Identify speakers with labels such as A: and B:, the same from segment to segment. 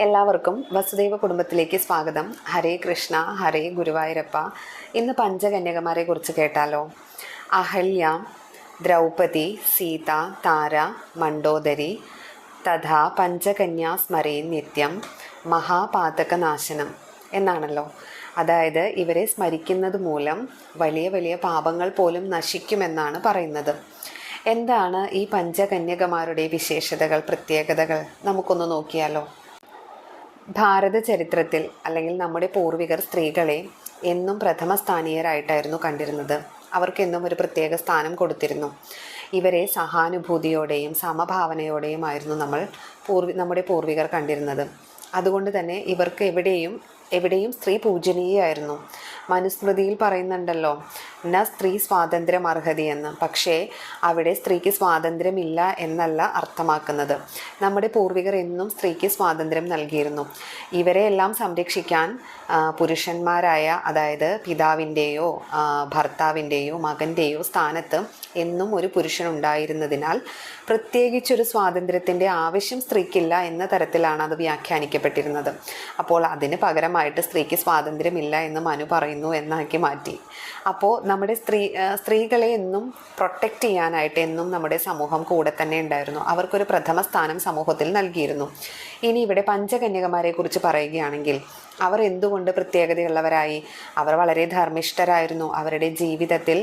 A: എല്ലാവർക്കും വസുദേവ കുടുംബത്തിലേക്ക് സ്വാഗതം. ഹരേ കൃഷ്ണ ഹരേ ഗുരുവായൂരപ്പ. ഇന്ന് പഞ്ചകന്യകമാരെ കുറിച്ച് കേട്ടാലോ? അഹല്യ ദ്രൗപതി സീത താര മണ്ഡോദരി തഥാ പഞ്ചകന്യാ സ്മരേ നിത്യം മഹാപാതകനാശനം എന്നാണല്ലോ. അതായത് ഇവരെ സ്മരിക്കുന്നത് മൂലം വലിയ വലിയ പാപങ്ങൾ പോലും നശിക്കുമെന്നാണ് പറയുന്നത്. എന്താണ് ഈ പഞ്ചകന്യകമാരുടെ വിശേഷതകൾ പ്രത്യേകതകൾ? നമുക്കൊന്ന് നോക്കിയാലോ? ഭാരത ചരിത്രത്തിൽ അല്ലെങ്കിൽ നമ്മുടെ പൂർവികർ സ്ത്രീകളെ എന്നും പ്രഥമ സ്ഥാനീയരായിട്ടായിരുന്നു കണ്ടിരുന്നത്. അവർക്കെന്നും ഒരു പ്രത്യേക സ്ഥാനം കൊടുത്തിരുന്നു. ഇവരെ സഹാനുഭൂതിയോടെയും സമഭാവനയോടെയും ആയിരുന്നു നമ്മൾ പൂർവി നമ്മുടെ പൂർവികർ കണ്ടിരുന്നത്. അതുകൊണ്ട് തന്നെ ഇവർക്ക് എവിടെയും എവിടെയും സ്ത്രീ പൂജനീയായിരുന്നു. മനുസ്മൃതിയിൽ പറയുന്നുണ്ടല്ലോ ന സ്ത്രീ സ്വാതന്ത്ര്യം അർഹതയെന്ന് പക്ഷേ അവിടെ സ്ത്രീക്ക് സ്വാതന്ത്ര്യമില്ല എന്നല്ല അർത്ഥമാക്കുന്നത്. നമ്മുടെ പൂർവികർ എന്നും സ്ത്രീക്ക് സ്വാതന്ത്ര്യം നൽകിയിരുന്നു. ഇവരെ എല്ലാം സംരക്ഷിക്കാൻ പുരുഷന്മാരായ അതായത് പിതാവിന്റെയോ ഭർത്താവിന്റെയോ മകന്റെയോ സ്ഥാനത്ത് എന്നും ഒരു പുരുഷൻ ഉണ്ടായിരുന്നതിനാൽ പ്രത്യേകിച്ചൊരു സ്വാതന്ത്ര്യത്തിന്റെ ആവശ്യം സ്ത്രീക്കില്ല എന്ന തരത്തിലാണ് അത് വ്യാഖ്യാനിക്കപ്പെട്ടിരുന്നത്. അപ്പോൾ അതിന് പകരമായിട്ട് സ്ത്രീക്ക് സ്വാതന്ത്ര്യമില്ല എന്ന് മനു പറയുന്നു എന്നാക്കി മാറ്റി. അപ്പോൾ നമ്മുടെ സ്ത്രീ സ്ത്രീകളെ എന്നും പ്രൊട്ടക്റ്റ് ചെയ്യാനായിട്ട് എന്നും നമ്മുടെ സമൂഹം കൂടെ തന്നെ ഉണ്ടായിരുന്നു. അവർക്കൊരു പ്രഥമ സ്ഥാനം സമൂഹത്തിൽ നൽകിയിരുന്നു. ഇനി ഇവിടെ പഞ്ചകന്യകമാരെ കുറിച്ച് പറയുകയാണെങ്കിൽ അവർ എന്തുകൊണ്ട് പ്രത്യേകതയുള്ളവരായി? അവർ വളരെ ധർമ്മിഷ്ഠരായിരുന്നു. അവരുടെ ജീവിതത്തിൽ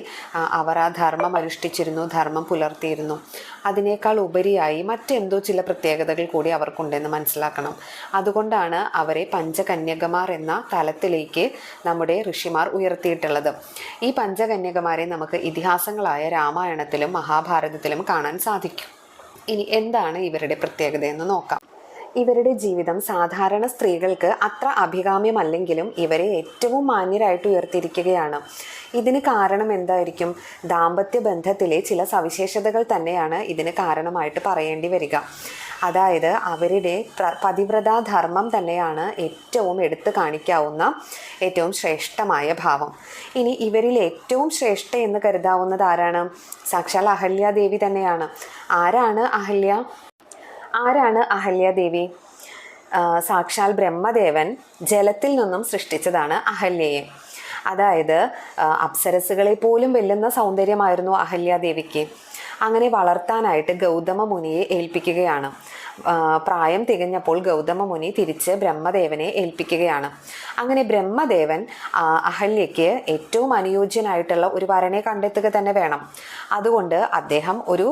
A: അവർ ആ ധർമ്മം അനുഷ്ഠിച്ചിരുന്നു ധർമ്മം പുലർത്തിയിരുന്നു. അതിനേക്കാൾ ഉപരിയായി മറ്റെന്തോ ചില പ്രത്യേകതകൾ കൂടി അവർക്കുണ്ടെന്ന് മനസ്സിലാക്കണം. അതുകൊണ്ടാണ് അവരെ പഞ്ചകന്യകമാർ എന്ന തലത്തിലേക്ക് നമ്മുടെ ഋഷിമാർ ഉയർത്തിയിട്ടുള്ളത്. ഈ പഞ്ചകന്യകമാരെ നമുക്ക് ഇതിഹാസങ്ങളായ രാമായണത്തിലും മഹാഭാരതത്തിലും കാണാൻ സാധിക്കും. ഇനി എന്താണ് ഇവരുടെ പ്രത്യേകത എന്ന് നോക്കാം. ഇവരുടെ ജീവിതം സാധാരണ സ്ത്രീകൾക്ക് അത്ര അഭികാമ്യമല്ലെങ്കിലും ഇവരെ ഏറ്റവും മാന്യരായിട്ട് ഉയർത്തിയിരിക്കുകയാണ്. ഇതിന് കാരണം എന്തായിരിക്കും? ദാമ്പത്യ ബന്ധത്തിലെ ചില സവിശേഷതകൾ തന്നെയാണ് ഇതിന് കാരണമായിട്ട് പറയേണ്ടി വരിക. അതായത് അവരുടെ പതിവ്രതാ ധർമ്മം തന്നെയാണ് ഏറ്റവും എടുത്തു കാണിക്കാവുന്ന ഏറ്റവും ശ്രേഷ്ഠമായ ഭാവം. ഇനി ഇവരിൽ ഏറ്റവും ശ്രേഷ്ഠ എന്ന് കരുതാവുന്നത് ആരാണ്? സാക്ഷാൽ അഹല്യാദേവി തന്നെയാണ്. ആരാണ് അഹല്യ? ആരാണ് അഹല്യാദേവി സാക്ഷാൽ ബ്രഹ്മദേവൻ ജലത്തിൽ നിന്നും സൃഷ്ടിച്ചതാണ് അഹല്യയെ. അതായത് അപ്സരസുകളെ പോലും വെല്ലുന്ന സൗന്ദര്യമായിരുന്നു അഹല്യാദേവിക്ക് അങ്ങനെ വളർത്താനായിട്ട് ഗൗതമ മുനിയെ ഏൽപ്പിക്കുകയാണ്. പ്രായം തികഞ്ഞപ്പോൾ ഗൗതമ മുനി തിരിച്ച് ബ്രഹ്മദേവനെ ഏൽപ്പിക്കുകയാണ്. അങ്ങനെ ബ്രഹ്മദേവൻ അഹല്യയ്ക്ക് ഏറ്റവും അനുയോജ്യനായിട്ടുള്ള ഒരു വരനെ കണ്ടെത്തുക തന്നെ വേണം. അതുകൊണ്ട് അദ്ദേഹം ഒരു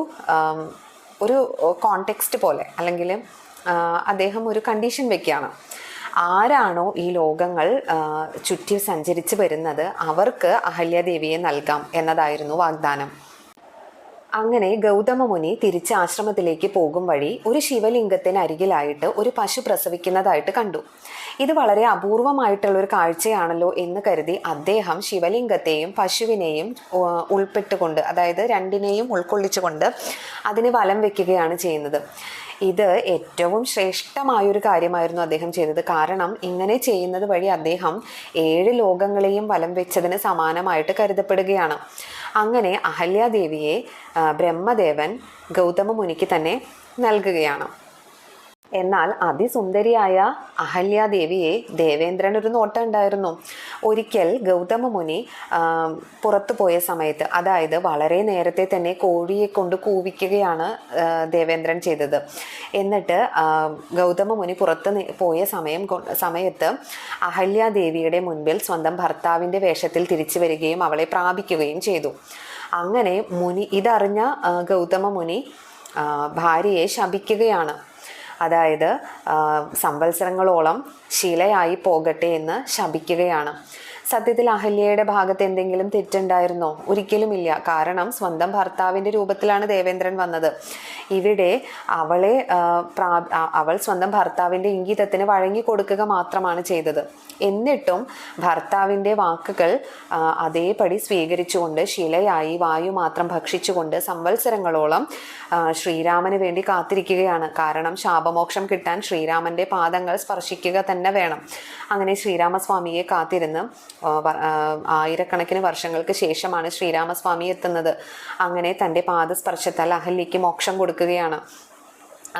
A: ഒരു കോണ്ടെക്സ്റ്റ് പോലെ. അല്ലെങ്കിൽ അദ്ദേഹം ഒരു കണ്ടീഷൻ വെക്കുകയാണ്. ആരാണോ ഈ ലോകങ്ങൾ ചുറ്റി സഞ്ചരിച്ച് വരുന്നത് അവർക്ക് അഹല്യാദേവിയെ നൽകാം എന്നതായിരുന്നു വാഗ്ദാനം. അങ്ങനെ ഗൗതമ മുനി തിരിച്ച് ആശ്രമത്തിലേക്ക് പോകും വഴി ഒരു ശിവലിംഗത്തിന് അരികിലായിട്ട് ഒരു പശു പ്രസവിക്കുന്നതായിട്ട് കണ്ടു. ഇത് വളരെ അപൂർവമായിട്ടുള്ള ഒരു കാഴ്ചയാണല്ലോ എന്ന് കരുതി അദ്ദേഹം ശിവലിംഗത്തെയും പശുവിനെയും ഉൾപ്പെട്ടുകൊണ്ട് അതായത് രണ്ടിനെയും ഉൾക്കൊള്ളിച്ചുകൊണ്ട് അതിന് വലം വെക്കുകയാണ് ചെയ്യുന്നത്. ഇത് ഏറ്റവും ശ്രേഷ്ഠമായൊരു കാര്യമായിരുന്നു അദ്ദേഹം ചെയ്തത്. കാരണം ഇങ്ങനെ ചെയ്യുന്നത് വഴി അദ്ദേഹം ഏഴ് ലോകങ്ങളെയും വലം വെച്ചതിന് സമാനമായിട്ട് കരുതപ്പെടുകയാണ്. അങ്ങനെ അഹല്യാദേവിയെ ബ്രഹ്മദേവൻ ഗൗതമ മുനിക്ക് തന്നെ നൽകുകയാണ്. എന്നാൽ അതിസുന്ദരിയായ അഹല്യാദേവിയെ ദേവേന്ദ്രൻ ഒരു നോട്ടം ഉണ്ടായിരുന്നു. ഒരിക്കൽ ഗൗതമ മുനി പുറത്തു പോയ സമയത്ത് അതായത് വളരെ നേരത്തെ തന്നെ കോഴിയെ കൊണ്ട് കൂവിക്കുകയാണ് ദേവേന്ദ്രൻ ചെയ്തത്. എന്നിട്ട് ഗൗതമ മുനി പുറത്ത് പോയ സമയം സമയത്ത് അഹല്യാദേവിയുടെ മുൻപിൽ സ്വന്തം ഭർത്താവിന്റെ വേഷത്തിൽ തിരിച്ചു വരികയും അവളെ പ്രാപിക്കുകയും ചെയ്തു. അങ്ങനെ മുനി ഇതറിഞ്ഞ ഗൗതമ മുനി ഭാര്യയെ ശപിക്കുകയാണ്. അതായത് സംവത്സരങ്ങളോളം ശിലയായി പോകട്ടെ എന്ന് ശപിക്കുകയാണ്. സത്യത്തിൽ അഹല്യയുടെ ഭാഗത്ത് എന്തെങ്കിലും തെറ്റുണ്ടായിരുന്നോ? ഒരിക്കലുമില്ല കാരണം സ്വന്തം ഭർത്താവിന്റെ രൂപത്തിലാണ് ദേവേന്ദ്രൻ വന്നത്. ഇവിടെ അവളെ അവൾ സ്വന്തം ഭർത്താവിന്റെ ഇംഗിതത്തിന് വഴങ്ങി കൊടുക്കുക മാത്രമാണ് ചെയ്തത്. എന്നിട്ടും ഭർത്താവിന്റെ വാക്കുകൾ അതേപടി സ്വീകരിച്ചുകൊണ്ട് ശിലയായി വായു മാത്രം ഭക്ഷിച്ചുകൊണ്ട് സംവത്സരങ്ങളോളം ശ്രീരാമന് വേണ്ടി കാത്തിരിക്കുകയാണ്. കാരണം ശാപമോക്ഷം കിട്ടാൻ ശ്രീരാമന്റെ പാദങ്ങൾ സ്പർശിക്കുക തന്നെ വേണം. അങ്ങനെ ശ്രീരാമസ്വാമിയെ കാത്തിരുന്ന് ആയിരക്കണക്കിന് വർഷങ്ങൾക്ക് ശേഷമാണ് ശ്രീരാമസ്വാമി എത്തുന്നത്. അങ്ങനെ തന്റെ പാദസ്പർശത്താൽ അഹല്യയ്ക്ക് മോക്ഷം കൊടുക്കുകയാണ്.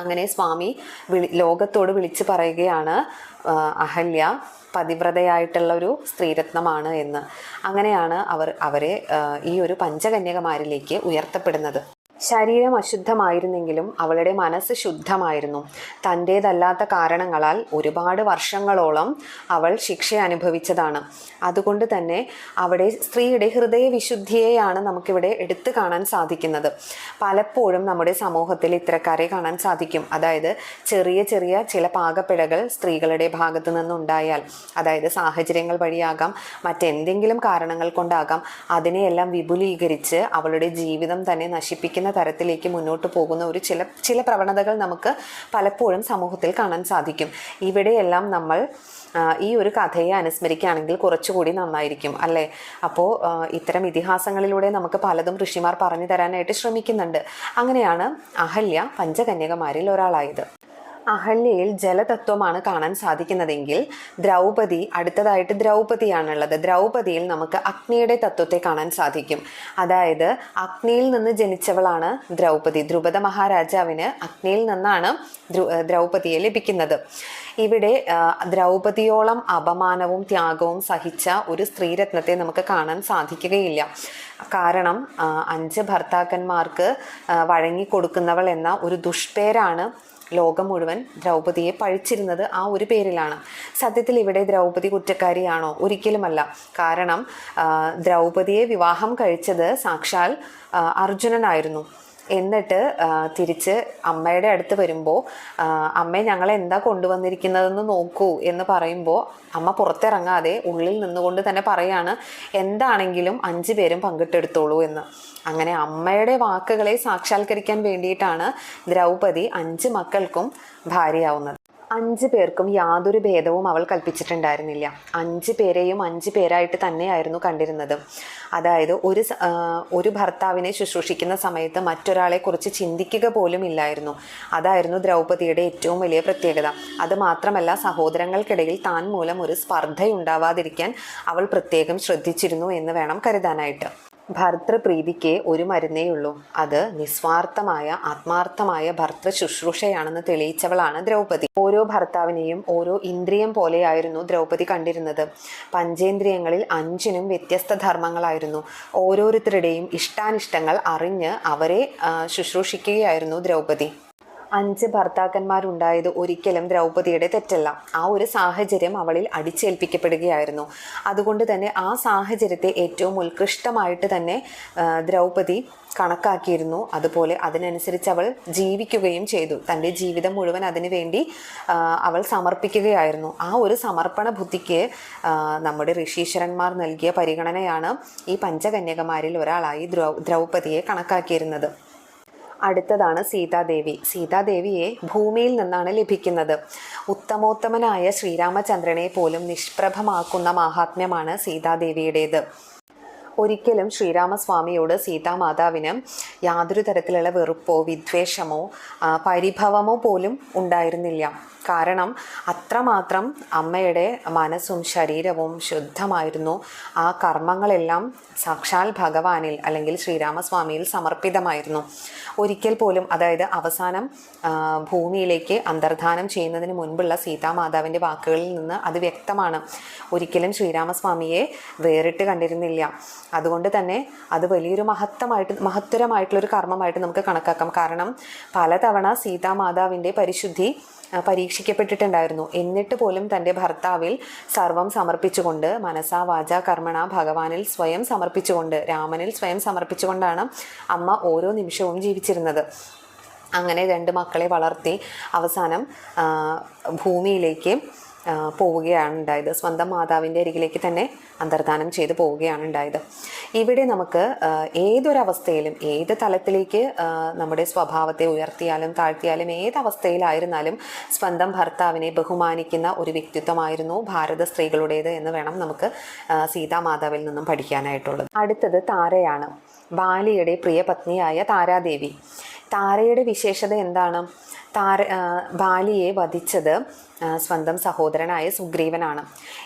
A: അങ്ങനെ സ്വാമി വിളി ലോകത്തോട് വിളിച്ചു പറയുകയാണ് അഹല്യ പതിവ്രതയായിട്ടുള്ള ഒരു സ്ത്രീരത്നമാണ് എന്ന്. അങ്ങനെയാണ് അവർ അവരെ ഈ ഒരു പഞ്ചകന്യകമാരിലേക്ക് ഉയർത്തപ്പെടുന്നത്. ശരീരം അശുദ്ധമായിരുന്നെങ്കിലും അവളുടെ മനസ്സ് ശുദ്ധമായിരുന്നു. തന്റേതല്ലാത്ത കാരണങ്ങളാൽ ഒരുപാട് വർഷങ്ങളോളം അവൾ ശിക്ഷ അനുഭവിച്ചതാണ്. അതുകൊണ്ട് തന്നെ അവിടെ സ്ത്രീയുടെ ഹൃദയ വിശുദ്ധിയെയാണ് നമുക്കിവിടെ എടുത്തു കാണാൻ സാധിക്കുന്നത്. പലപ്പോഴും നമ്മുടെ സമൂഹത്തിൽ ഇത്തരക്കാരെ കാണാൻ സാധിക്കും. അതായത് ചെറിയ ചെറിയ ചില പാകപ്പിഴകൾ സ്ത്രീകളുടെ ഭാഗത്തു നിന്നുണ്ടായാൽ അതായത് സാഹചര്യങ്ങൾ വഴിയാകാം മറ്റെന്തെങ്കിലും കാരണങ്ങൾ കൊണ്ടാകാം അതിനെയെല്ലാം വിപുലീകരിച്ച് അവളുടെ ജീവിതം തന്നെ നശിപ്പിക്കുന്ന തരത്തിലേക്ക് മുന്നോട്ട് പോകുന്ന ഒരു ചില ചില പ്രവണതകൾ നമുക്ക് പലപ്പോഴും സമൂഹത്തിൽ കാണാൻ സാധിക്കും. ഇവിടെയെല്ലാം നമ്മൾ ഈ ഒരു കഥയെ അനുസ്മരിക്കുകയാണെങ്കിൽ കുറച്ചുകൂടി നന്നായിരിക്കും അല്ലേ? അപ്പോൾ ഇത്തരം ഇതിഹാസങ്ങളിലൂടെ നമുക്ക് പലതും ഋഷിമാർ പറഞ്ഞു തരാനായിട്ട് ശ്രമിക്കുന്നുണ്ട്. അങ്ങനെയാണ് അഹല്യ പഞ്ചകന്യകമാരിൽ ഒരാളായത്. അഹല്യയിൽ ജലതത്വമാണ് കാണാൻ സാധിക്കുന്നതെങ്കിൽ ദ്രൗപദി അടുത്തതായിട്ട് ദ്രൗപതിയാണുള്ളത്. ദ്രൗപദിയിൽ നമുക്ക് അഗ്നിയുടെ തത്വത്തെ കാണാൻ സാധിക്കും. അതായത് അഗ്നിയിൽ നിന്ന് ജനിച്ചവളാണ് ദ്രൗപദി. ദ്രുപദ മഹാരാജാവിന് അഗ്നിയിൽ നിന്നാണ് ദ്രു ദ്രൗപദിയെ ലഭിക്കുന്നത്. ഇവിടെ ദ്രൗപതിയോളം അപമാനവും ത്യാഗവും സഹിച്ച ഒരു സ്ത്രീരത്നത്തെ നമുക്ക് കാണാൻ സാധിക്കുകയില്ല. കാരണം അഞ്ച് ഭർത്താക്കന്മാർക്ക് വഴങ്ങിക്കൊടുക്കുന്നവൾ എന്ന ഒരു ദുഷ്പേരാണ് ലോകം മുഴുവൻ ദ്രൗപതിയെ പഴിച്ചിരുന്നത് ആ ഒരു പേരിലാണ്. സത്യത്തിൽ ഇവിടെ ദ്രൗപതി കുറ്റക്കാരിയാണോ? ഒരിക്കലുമല്ല. കാരണം ദ്രൗപതിയെ വിവാഹം കഴിച്ചത് സാക്ഷാൽ അർജുനനായിരുന്നു. എന്നിട്ട് തിരിച്ച് അമ്മയുടെ അടുത്ത് വരുമ്പോൾ അമ്മയെ ഞങ്ങളെ എന്താ കൊണ്ടുവന്നിരിക്കുന്നതെന്ന് നോക്കൂ എന്ന് പറയുമ്പോൾ അമ്മ പുറത്തിറങ്ങാതെ ഉള്ളിൽ നിന്നുകൊണ്ട് തന്നെ പറയാണ് എന്താണെങ്കിലും അഞ്ചു പേരും പങ്കിട്ടെടുത്തോളൂ എന്ന്. അങ്ങനെ അമ്മയുടെ വാക്കുകളെ സാക്ഷാത്കരിക്കാൻ വേണ്ടിയിട്ടാണ് ദ്രൗപദി അഞ്ച് മക്കൾക്കും ഭാര്യയാവുന്നത്. അഞ്ച് പേർക്കും യാതൊരു ഭേദവും അവൾ കൽപ്പിച്ചിട്ടുണ്ടായിരുന്നില്ല. അഞ്ച് പേരെയും അഞ്ച് പേരായിട്ട് തന്നെയായിരുന്നു കണ്ടിരുന്നത്. അതായത് ഒരു ഒരു ഭർത്താവിനെ ശുശ്രൂഷിക്കുന്ന സമയത്ത് മറ്റൊരാളെ കുറിച്ച് ചിന്തിക്കുക പോലും ഇല്ലായിരുന്നു. അതായിരുന്നു ദ്രൗപദിയുടെ ഏറ്റവും വലിയ പ്രത്യേകത. അത് മാത്രമല്ല സഹോദരങ്ങൾക്കിടയിൽ താൻ മൂലം ഒരു സ്പർദ്ധയുണ്ടാവാതിരിക്കാൻ അവൾ പ്രത്യേകം ശ്രദ്ധിച്ചിരുന്നു എന്ന് വേണം കരുതാനായിട്ട്. ഭർത്തൃപ്രീതിക്ക് ഒരു മരുന്നേ ഉള്ളൂ. അത് നിസ്വാർത്ഥമായ ആത്മാർത്ഥമായ ഭർത്തൃ ശുശ്രൂഷയാണെന്ന് തെളിയിച്ചവളാണ് ദ്രൗപദി. ഓരോ ഭർത്താവിനെയും ഓരോ ഇന്ദ്രിയം പോലെയായിരുന്നു ദ്രൗപദി കണ്ടിരുന്നത്. പഞ്ചേന്ദ്രിയങ്ങളിൽ അഞ്ചിനും വ്യത്യസ്ത ധർമ്മങ്ങളായിരുന്നു. ഓരോരുത്തരുടെയും ഇഷ്ടാനിഷ്ടങ്ങൾ അറിഞ്ഞ് അവരെ ശുശ്രൂഷിക്കുകയായിരുന്നു ദ്രൗപദി. അഞ്ച് ഭർത്താക്കന്മാരുണ്ടായത് ഒരിക്കലും ദ്രൗപതിയുടെ തെറ്റല്ല. ആ ഒരു സാഹചര്യം അവളിൽ അടിച്ചേൽപ്പിക്കപ്പെടുകയായിരുന്നു. അതുകൊണ്ട് തന്നെ ആ സാഹചര്യത്തെ ഏറ്റവും ഉത്കൃഷ്ടമായിട്ട് തന്നെ ദ്രൗപതി കണക്കാക്കിയിരുന്നു. അതുപോലെ അതിനനുസരിച്ച് അവൾ ജീവിക്കുകയും ചെയ്തു. തന്റെ ജീവിതം മുഴുവൻ അതിനുവേണ്ടി അവൾ സമർപ്പിക്കുകയായിരുന്നു. ആ ഒരു സമർപ്പണ ബുദ്ധിക്ക് നമ്മുടെ ഋഷീശ്വരന്മാർ നൽകിയ പരിഗണനയാണ് ഈ പഞ്ചകന്യകമാരിൽ ഒരാളായി ദ്രൗ ദ്രൗപതിയെ കണക്കാക്കിയിരുന്നത്. അടുത്തതാണ് സീതാദേവി. സീതാദേവിയെ ഭൂമിയിൽ നിന്നാണ് ലഭിക്കുന്നത്. ഉത്തമോത്തമനായ ശ്രീരാമചന്ദ്രനെ പോലും നിഷ്പ്രഭമാക്കുന്ന മാഹാത്മ്യമാണ് സീതാദേവിയുടേത്. ഒരിക്കലും ശ്രീരാമസ്വാമിയോട് സീതാമാതാവിന് യാതൊരു തരത്തിലുള്ള വെറുപ്പോ വിദ്വേഷമോ പരിഭവമോ പോലും ഉണ്ടായിരുന്നില്ല. കാരണം അത്രമാത്രം അമ്മയുടെ മനസ്സും ശരീരവും ശുദ്ധമായിരുന്നു. ആ കർമ്മങ്ങളെല്ലാം സാക്ഷാൽ ഭഗവാനിൽ അല്ലെങ്കിൽ ശ്രീരാമസ്വാമിയിൽ സമർപ്പിതമായിരുന്നു. ഒരിക്കൽ പോലും അതായത് അവസാനം ഭൂമിയിലേക്ക് അന്തർധാനം ചെയ്യുന്നതിന് മുൻപുള്ള സീതാമാതാവിന്റെ വാക്കുകളിൽ നിന്ന് അത് വ്യക്തമാണ്. ഒരിക്കലും ശ്രീരാമസ്വാമിയെ വേറിട്ട് കണ്ടിരുന്നില്ല. അതുകൊണ്ട് തന്നെ അത് വലിയൊരു മഹത്തമായിട്ട് മഹത്തരമായിട്ടുള്ളൊരു കർമ്മമായിട്ട് നമുക്ക് കണക്കാക്കാം. കാരണം പലതവണ സീതാമാതാവിന്റെ പരിശുദ്ധി പരീക്ഷിക്കപ്പെട്ടിട്ടുണ്ടായിരുന്നു. എന്നിട്ട് പോലും തന്റെ ഭർത്താവിൽ സർവം സമർപ്പിച്ചുകൊണ്ട് മനസാ വാച കർമ്മണ ഭഗവാനിൽ സ്വയം സമർപ്പിച്ചുകൊണ്ട് രാമനിൽ സ്വയം സമർപ്പിച്ചുകൊണ്ടാണ് അമ്മ ഓരോ നിമിഷവും ജീവിച്ചിരുന്നത്. അങ്ങനെ രണ്ട് മക്കളെ വളർത്തി അവസാനം ഭൂമിയിലേക്ക് പോവുകയാണ് ഉണ്ടായത്. സ്വന്തം മാതാവിന്റെ അരികിലേക്ക് തന്നെ അന്തർദാനം ചെയ്ത് പോവുകയാണ് ഉണ്ടായത്. ഇവിടെ നമുക്ക് ഏതൊരവസ്ഥയിലും ഏത് തലത്തിലേക്ക് നമ്മുടെ സ്വഭാവത്തെ ഉയർത്തിയാലും താഴ്ത്തിയാലും ഏതവസ്ഥയിലായിരുന്നാലും സ്വന്തം ഭർത്താവിനെ ബഹുമാനിക്കുന്ന ഒരു വ്യക്തിത്വമായിരുന്നു ഭാരത സ്ത്രീകളുടേത് എന്ന് വേണം നമുക്ക് സീതാമാതാവിൽ നിന്നും പഠിക്കാനായിട്ടുള്ളത്. അടുത്തത് താരയാണ്. ബാലിയുടെ പ്രിയ പത്നിയായ താരാദേവി. താരയുടെ വിശേഷത എന്താണ്? താര ബാലിയെ വധിച്ചത് സ്വന്തം സഹോദരനായ സുഗ്രീവനാണ്.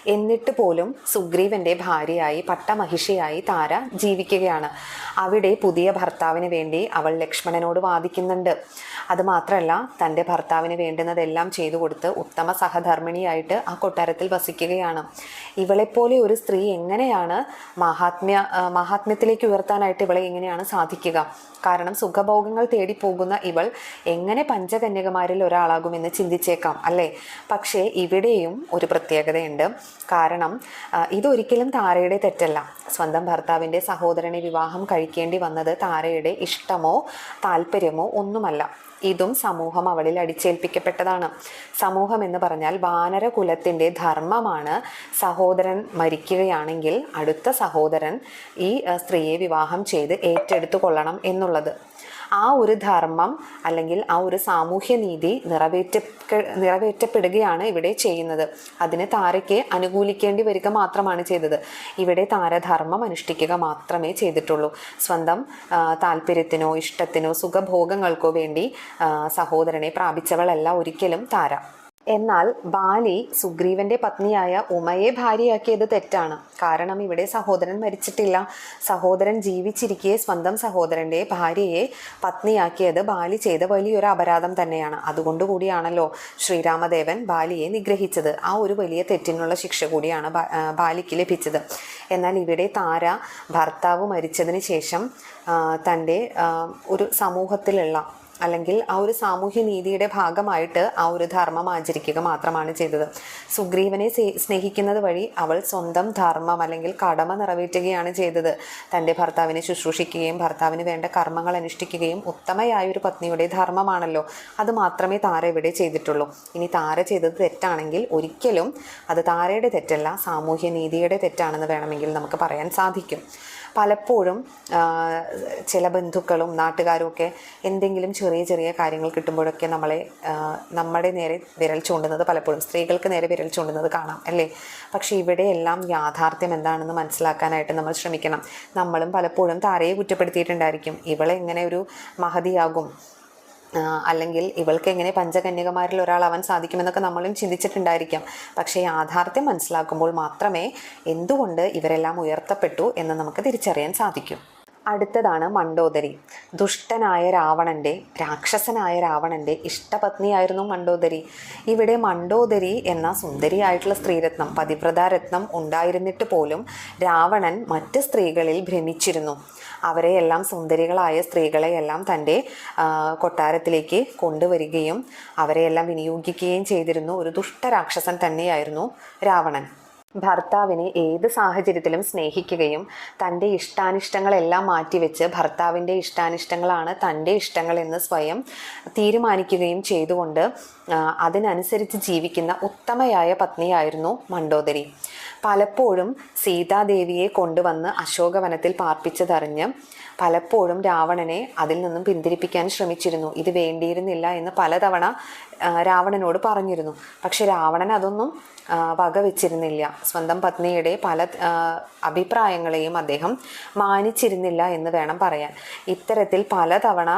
A: എന്നിട്ട് പോലും സുഗ്രീവന്റെ ഭാര്യയായി പട്ടമഹിഷിയായി താര ജീവിക്കുകയാണ്. അവിടെ പുതിയ ഭർത്താവിന് വേണ്ടി അവൾ ലക്ഷ്മണനോട് വാദിക്കുന്നുണ്ട്. അത് മാത്രമല്ല തന്റെ ഭർത്താവിന് വേണ്ടുന്നതെല്ലാം ചെയ്തു കൊടുത്ത് ഉത്തമ സഹധർമ്മിണിയായിട്ട് ആ കൊട്ടാരത്തിൽ വസിക്കുകയാണ്. ഇവളെപ്പോലെ ഒരു സ്ത്രീ എങ്ങനെയാണ് മഹാത്മ്യ മഹാത്മ്യത്തിലേക്ക് ഉയർത്താനായിട്ട് ഇവളെ എങ്ങനെയാണ് സാധിക്കുക? കാരണം സുഖഭോഗങ്ങൾ തേടി പോകുന്ന ഇവൾ എങ്ങനെ പഞ്ചകന്യകമാരിൽ ഒരാളാകുമെന്ന് ചിന്തിച്ചേക്കാം അല്ലേ? പക്ഷേ ഇവിടെയും ഒരു പ്രത്യേകതയുണ്ട്. കാരണം ഇതൊരിക്കലും താരയുടെ തെറ്റല്ല. സ്വന്തം ഭർത്താവിന്റെ സഹോദരനെ വിവാഹം കഴിക്കേണ്ടി വന്നത് താരയുടെ ഇഷ്ടമോ താല്പര്യമോ ഒന്നുമല്ല. ഇതും സമൂഹം അവളിൽ അടിച്ചേൽപ്പിക്കപ്പെട്ടതാണ്. സമൂഹം എന്ന് പറഞ്ഞാൽ വാനരകുലത്തിന്റെ ധർമ്മമാണ്. സഹോദരൻ മരിക്കുകയാണെങ്കിൽ അടുത്ത സഹോദരൻ ഈ സ്ത്രീയെ വിവാഹം ചെയ്ത് ഏറ്റെടുത്തു കൊള്ളണം എന്നുള്ളത്. ആ ഒരു ധർമ്മം അല്ലെങ്കിൽ ആ ഒരു സാമൂഹ്യ നീതി നിറവേറ്റ നിറവേറ്റപ്പെടുകയാണ് ഇവിടെ ചെയ്യുന്നത്. അതിന് താരയ്ക്ക് അനുകൂലിക്കേണ്ടി വരിക മാത്രമാണ് ചെയ്തത്. ഇവിടെ താരധർമ്മം അനുഷ്ഠിക്കുക മാത്രമേ ചെയ്തിട്ടുള്ളൂ. സ്വന്തം താല്പര്യത്തിനോ ഇഷ്ടത്തിനോ സുഖഭോഗങ്ങൾക്കോ വേണ്ടി സഹോദരനെ പ്രാപിച്ചവളല്ല ഒരിക്കലും താര. എന്നാൽ ബാലി സുഗ്രീവന്റെ പത്നിയായ ഉമയെ ഭാര്യയാക്കിയത് തെറ്റാണ്. കാരണം ഇവിടെ സഹോദരൻ മരിച്ചിട്ടില്ല. സഹോദരൻ ജീവിച്ചിരിക്കെ സ്വന്തം സഹോദരന്റെ ഭാര്യയെ പത്നിയാക്കിയത് ബാലി ചെയ്ത വലിയൊരു അപരാധം തന്നെയാണ്. അതുകൊണ്ട് കൂടിയാണല്ലോ ശ്രീരാമദേവൻ ബാലിയെ നിഗ്രഹിച്ചത്. ആ ഒരു വലിയ തെറ്റിനുള്ള ശിക്ഷ കൂടിയാണ് ബാലിക്ക് ലഭിച്ചത്. എന്നാൽ ഇവിടെ താര ഭർത്താവ് മരിച്ചതിന് ശേഷം തന്റെ ഒരു സമൂഹത്തിലുള്ള അല്ലെങ്കിൽ ആ ഒരു സാമൂഹ്യ നീതിയുടെ ഭാഗമായിട്ട് ആ ഒരു ധർമ്മം ആചരിക്കുക മാത്രമാണ് ചെയ്തത്. സുഗ്രീവനെ സ്നേഹിക്കുന്നത് വഴി അവൾ സ്വന്തം ധർമ്മം അല്ലെങ്കിൽ കടമ നിറവേറ്റുകയാണ് ചെയ്തത്. തന്റെ ഭർത്താവിനെ ശുശ്രൂഷിക്കുകയും ഭർത്താവിന് വേണ്ട കർമ്മങ്ങൾ അനുഷ്ഠിക്കുകയും ഉത്തമയായ ഒരു പത്നിയുടെ ധർമ്മമാണല്ലോ. അത് മാത്രമേ താര ഇവിടെ ചെയ്തിട്ടുള്ളൂ. ഇനി താര ചെയ്തത് തെറ്റാണെങ്കിൽ ഒരിക്കലും അത് താരയുടെ തെറ്റല്ല സാമൂഹ്യ നീതിയുടെ തെറ്റാണെന്ന് വേണമെങ്കിൽ നമുക്ക് പറയാൻ സാധിക്കും. പലപ്പോഴും ചില ബന്ധുക്കളും നാട്ടുകാരും ഒക്കെ എന്തെങ്കിലും ചെറിയ ചെറിയ കാര്യങ്ങൾ കിട്ടുമ്പോഴൊക്കെ നമ്മളെ നമ്മുടെ നേരെ വിരൽ ചൂണ്ടുന്നത് പലപ്പോഴും സ്ത്രീകൾക്ക് നേരെ വിരൽ ചൂണ്ടുന്നത് കാണാം അല്ലേ? പക്ഷേ ഇവിടെയെല്ലാം യാഥാർത്ഥ്യം എന്താണെന്ന് മനസ്സിലാക്കാനായിട്ട് നമ്മൾ ശ്രമിക്കണം. നമ്മളും പലപ്പോഴും താരയെ കുറ്റപ്പെടുത്തിയിട്ടുണ്ടായിരിക്കും. ഇവളെ എങ്ങനെ ഒരു മഹതിയാകും? അല്ലെങ്കിൽ ഇവൾക്ക് എങ്ങനെ പഞ്ചകന്യകമാരിൽ ഒരാൾ ഒരാളാവാൻ സാധിക്കുമെന്നൊക്കെ നമ്മളും ചിന്തിച്ചിട്ടുണ്ടായിരിക്കാം. പക്ഷേ യാഥാർത്ഥ്യം മനസ്സിലാക്കുമ്പോൾ മാത്രമേ എന്തുകൊണ്ട് ഇവരെല്ലാം ഉയർത്തപ്പെട്ടു എന്ന് നമുക്ക് തിരിച്ചറിയാൻ സാധിക്കും. അടുത്തതാണ് മണ്ടോദരി. ദുഷ്ടനായ രാവണന്റെ രാക്ഷസനായ രാവണന്റെ ഇഷ്ടപത്നിയായിരുന്നു മണ്ടോദരി. ഇവിടെ മണ്ടോദരി എന്ന സുന്ദരിയായിട്ടുള്ള സ്ത്രീരത്നം പതിവ്രതാരത്നം ഉണ്ടായിരുന്നിട്ട് പോലും രാവണൻ മറ്റ് സ്ത്രീകളിൽ ഭ്രമിച്ചിരുന്നു. അവരെയെല്ലാം സുന്ദരികളായ സ്ത്രീകളെയെല്ലാം തന്റെ കൊട്ടാരത്തിലേക്ക് കൊണ്ടുവരികയും അവരെയെല്ലാം വിനിയോഗിക്കുകയും ചെയ്തിരുന്നു. ഒരു ദുഷ്ടരാക്ഷസൻ തന്നെയായിരുന്നു രാവണൻ. ഭർത്താവിനെ ഏത് സാഹചര്യത്തിലും സ്നേഹിക്കുകയും തന്റെ ഇഷ്ടാനിഷ്ടങ്ങളെല്ലാം മാറ്റിവെച്ച് ഭർത്താവിന്റെ ഇഷ്ടാനിഷ്ടങ്ങളാണ് തന്റെ ഇഷ്ടങ്ങളെന്ന് സ്വയം തീരുമാനിക്കുകയും ചെയ്തുകൊണ്ട് അതിനനുസരിച്ച് ജീവിക്കുന്ന ഉത്തമയായ പത്നിയായിരുന്നു മണ്ടോദരി. പലപ്പോഴും സീതാദേവിയെ കൊണ്ടുവന്ന് അശോകവനത്തിൽ പാർപ്പിച്ചതറിഞ്ഞ് പലപ്പോഴും രാവണനെ അതിൽ നിന്നും പിന്തിരിപ്പിക്കാൻ ശ്രമിച്ചിരുന്നു. ഇത് വേണ്ടിയിരുന്നില്ല എന്ന് പലതവണ രാവണനോട് പറഞ്ഞിരുന്നു. പക്ഷെ രാവണൻ അതൊന്നും വക വകവെച്ചിരുന്നില്ല. സ്വന്തം പത്നിയുടെ പല അഭിപ്രായങ്ങളെയും അദ്ദേഹം മാനിച്ചിരുന്നില്ല എന്ന് വേണം പറയാൻ. ഇത്തരത്തിൽ പലതവണ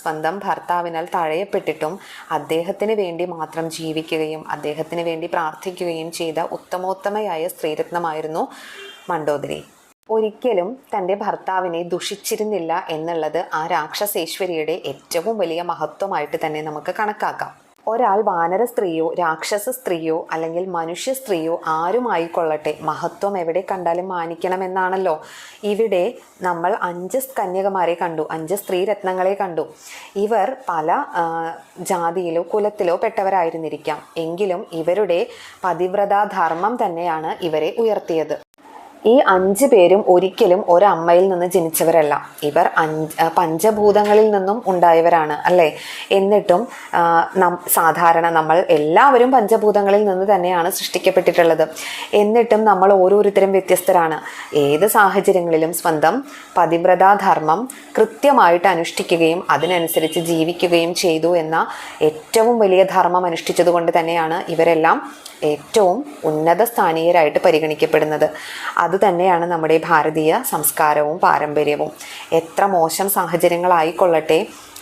A: സ്വന്തം ഭർത്താവിനാൽ തഴയപ്പെട്ടിട്ടും അദ്ദേഹത്തിന് വേണ്ടി മാത്രം ജീവിക്കുകയും അദ്ദേഹത്തിന് വേണ്ടി പ്രാർത്ഥിക്കുകയും ചെയ്ത ഉത്തമോത്തമയായ സ്ത്രീരത്നമായിരുന്നു മണ്ടോദരി. ഒരിക്കലും തന്റെ ഭർത്താവിനെ ദുഷിച്ചിരുന്നില്ല എന്നുള്ളത് ആ രാക്ഷസേശ്വരിയുടെ ഏറ്റവും വലിയ മഹത്വമായിട്ട് തന്നെ നമുക്ക് കണക്കാക്കാം. ഒരാൾ വാനര സ്ത്രീയോ രാക്ഷസ സ്ത്രീയോ അല്ലെങ്കിൽ മനുഷ്യ സ്ത്രീയോ ആരുമായിക്കൊള്ളട്ടെ? മഹത്വം എവിടെ കണ്ടാലും മാനിക്കണമെന്നാണല്ലോ. ഇവിടെ നമ്മൾ അഞ്ച് കന്യകമാരെ കണ്ടു അഞ്ച് സ്ത്രീരത്നങ്ങളെ കണ്ടു. ഇവർ പല ജാതിയിലോ കുലത്തിലോ പെട്ടവരായിരുന്നിരിക്കാം. എങ്കിലും ഇവരുടെ പതിവ്രതാ ധർമ്മം തന്നെയാണ് ഇവരെ ഉയർത്തിയത്. ഈ അഞ്ച് പേരും ഒരിക്കലും ഒരമ്മയിൽ നിന്ന് ജനിച്ചവരല്ല. ഇവർ അഞ്ച് പഞ്ചഭൂതങ്ങളിൽ നിന്നും ഉണ്ടായവരാണ് അല്ലേ? എന്നിട്ടും സാധാരണ നമ്മൾ എല്ലാവരും പഞ്ചഭൂതങ്ങളിൽ നിന്ന് തന്നെയാണ് സൃഷ്ടിക്കപ്പെട്ടിട്ടുള്ളത്. എന്നിട്ടും നമ്മൾ ഓരോരുത്തരും വ്യത്യസ്തരാണ്. ഏത് സാഹചര്യങ്ങളിലും സ്വന്തം പതിവ്രതാധർമ്മം കൃത്യമായിട്ട് അനുഷ്ഠിക്കുകയും അതിനനുസരിച്ച് ജീവിക്കുകയും ചെയ്തു എന്ന ഏറ്റവും വലിയ ധർമ്മം അനുഷ്ഠിച്ചതുകൊണ്ട് തന്നെയാണ് ഇവരെല്ലാം ഏറ്റവും ഉന്നത സ്ഥാനീയരായിട്ട് പരിഗണിക്കപ്പെടുന്നത്. അത് അതുതന്നെയാണ് നമ്മുടെ ഭാരതീയ സംസ്കാരവും പാരമ്പര്യവും. എത്ര മോശം സാഹചര്യങ്ങളായിക്കൊള്ളട്ടെ.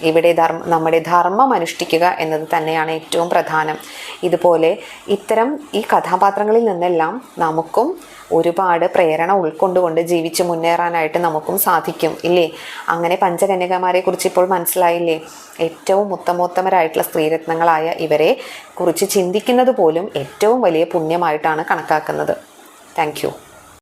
A: ഇവിടെ ധർമ്മ നമ്മുടെ ധർമ്മം അനുഷ്ഠിക്കുക എന്നത് തന്നെയാണ് ഏറ്റവും പ്രധാനം. ഇതുപോലെ ഇത്തരം ഈ കഥാപാത്രങ്ങളിൽ നിന്നെല്ലാം നമുക്കും ഒരുപാട് പ്രേരണ ഉൾക്കൊണ്ടുകൊണ്ട് ജീവിച്ച് മുന്നേറാനായിട്ട് നമുക്കും സാധിക്കും ഇല്ലേ? അങ്ങനെ പഞ്ചകന്യകമാരെ കുറിച്ച് ഇപ്പോൾ മനസ്സിലായില്ലേ? ഏറ്റവും ഉത്തമോത്തമരായിട്ടുള്ള സ്ത്രീരത്നങ്ങളായ ഇവരെ കുറിച്ച് ചിന്തിക്കുന്നത് പോലും ഏറ്റവും വലിയ പുണ്യമായിട്ടാണ് കണക്കാക്കുന്നത്. താങ്ക്